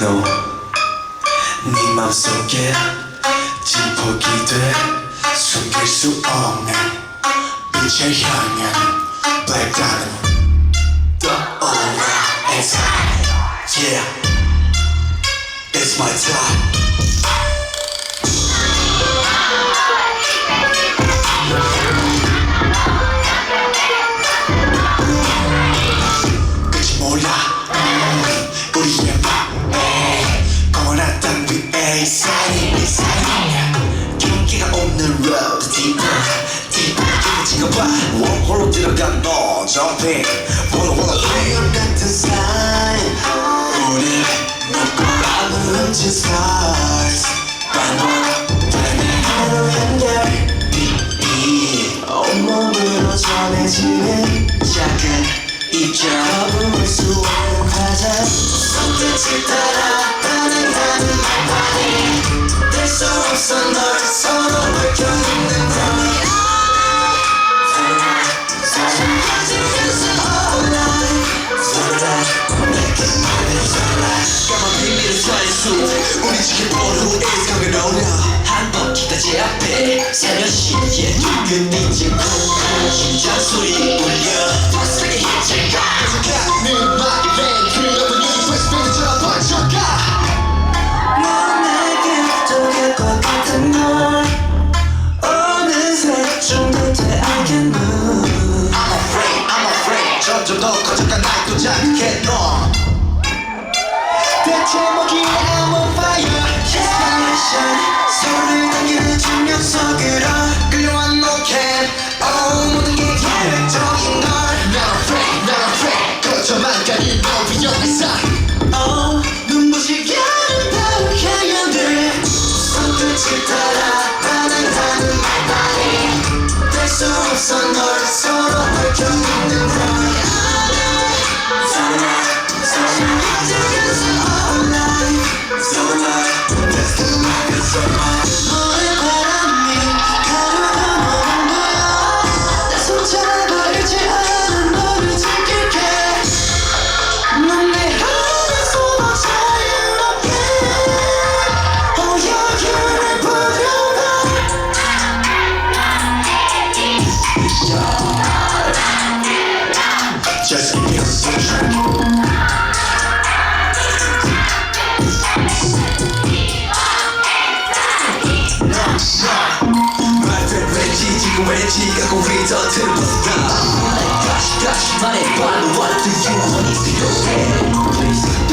ni 네 맘속에 진폭이 돼 숨길 su 없는 빛의 Black Diamond The Aura Inside Yeah. It's my time. 위에 사이 사이 경기가 없는 road deeper deeper 거봐 원홀로 들어간 너 jumping 원호 원호 하얀 같은 사이 우리 먹고 아무런진 stars 반복 되는 하루 연결 빛이 온몸으로 전해지는 작은 입자 거부할 수 없는 화자 손끝을 따라 우리 지킬 보루 일상을 오려 한 바퀴가 제 앞에 살며시 예 끝이 찍고 심장 소리 점점 더 커져가 날또 자극해 너 대체 뭐기에 I'm on fire Desperation It's 나의 지각 우리 곁을 붙다. 다시 다시 말해 What do you want 필요해 Please